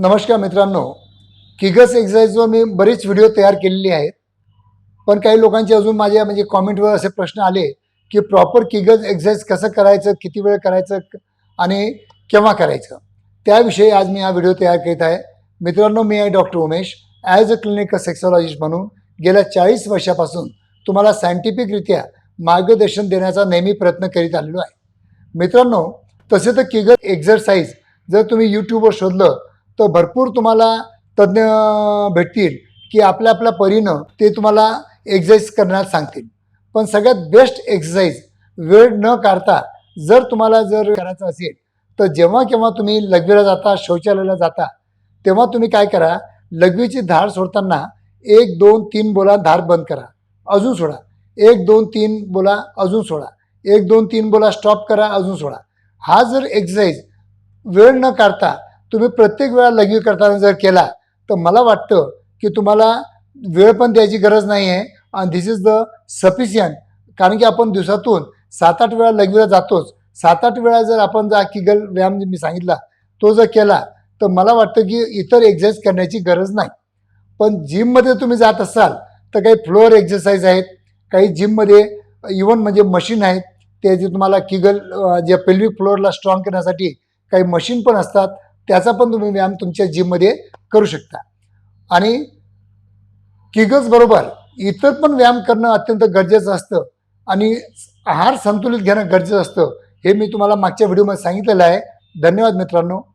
नमस्कार मित्रांनो किगस एक्झरसाईजवर मी बरेच व्हिडिओ तयार केलेले आहेत. पण काही लोकांचे अजून माझ्या म्हणजे कॉमेंटवर असे प्रश्न आले की प्रॉपर किगस एक्झरसाईज कसं करायचं किती वेळ करायचं आणि केव्हा करायचं? त्याविषयी आज मी हा व्हिडिओ तयार करीत आहे. मित्रांनो मी आहे doctor Umesh. As a clinical sexologist म्हणून गेल्या चाळीस वर्षापासून तुम्हाला सायंटिफिकरित्या मार्गदर्शन देण्याचा नेहमी प्रयत्न करीत आलेलो आहे. मित्रांनो तसे तर किगस एक्झरसाईज जर तुम्ही यूट्यूबवर शोधलं तर भरपूर तुम्हाला तज्ज्ञ भेटतील की आपल्या आपल्या परीनं ते तुम्हाला एक्झरसाईज करण्यास सांगतील. पण सगळ्यात बेस्ट एक्सरसाइज वेळ न काढता जर तुम्हाला जर करायचं असेल तर जेव्हा केव्हा तुम्ही लघवीला जाता शौचालयाला जाता तेव्हा तुम्ही काय करा लघवीची धार सोडताना एक दोन तीन बोला धार बंद करा. अजून सोडा. एक दोन तीन बोला अजून सोडा. एक दोन तीन बोला स्टॉप करा अजून सोडा. हा जर एक्सरसाइज वेळ न काढता तुम्ही प्रत्येक वेळा लघवी करताना जर केला तर मला वाटतं की तुम्हाला वेळ पण द्यायची गरज नाही आहे आणि धिस इज द सफिशियंट कारण की आपण दिवसातून सात आठ वेळा लघवीला जातोच. सात आठ वेळा जर आपण जर किगल व्यायाम मी सांगितला तो जर केला तर मला वाटतं की इतर एक्झरसाईज करण्याची गरज नाही. पण जिममध्ये तुम्ही जात असाल तर काही फ्लोअर एक्झरसाईज आहेत काही जिममध्ये इवन म्हणजे मशीन आहेत ते जे तुम्हाला किगल जे पेल्विक फ्लोअरला स्ट्रॉंग करण्यासाठी काही मशीन पण असतात त्याचा पण तुम्ही व्यायाम तुमच्या जिममध्ये करू शकता. आणि किगज बरोबर इतर पण व्यायाम करणं अत्यंत गरजेचं असतं. आणि आहार संतुलित घेणं गरजेचं असतं. हे मी तुम्हाला मागच्या व्हिडिओमध्ये सांगितलेलं आहे. धन्यवाद मित्रांनो.